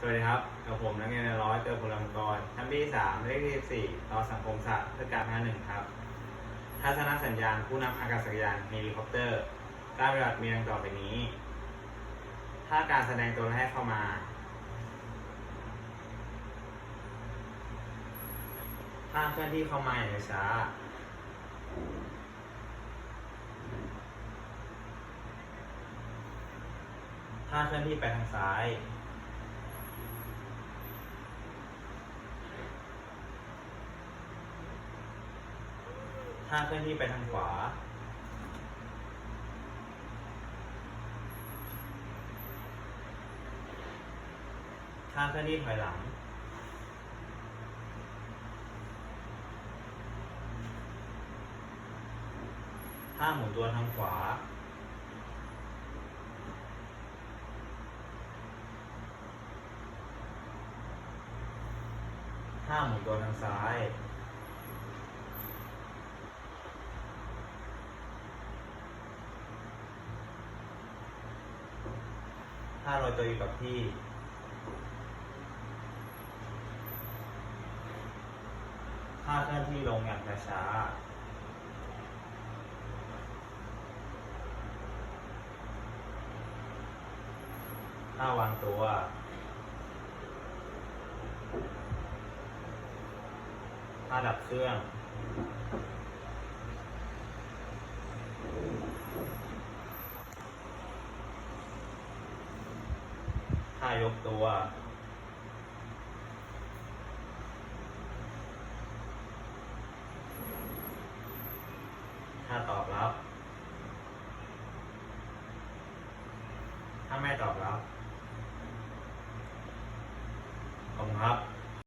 สวัสดีครับกับผมนักเรียนในร้อยเติมพลังกรชั้นปีสามเลขที่สี่ต่อสังคมศาสตร์เพื่อการพัฒนาหนึ่งครับ ทัศนสัญญาณผู้นำอากาศยานเฮลิคอปเตอร์การปฏิบัติมีดังต่อไปนี้ ถ้าการแสดงตัวแรกเข้ามา ถ้าเคลื่อนที่เข้ามาอย่างช้าถ้าเคลื่อนที่ไปทางซ้าย ถ้าเคลื่อนที่ไปทางขวาถ้าเคลื่อนที่ถอยหลังถ้าหมุนตัวทางขวาถ้าหมุนตัวทางซ้าย ถ้าเราตัวอยู่กับที่ถ้าเคลื่อนที่ลงอย่างช้าๆถ้าวางตัวถ้าดับเครื่องายกตัว ถ้าตอบรับ ถ้าไม่ตอบรับ ขอบคุณครับ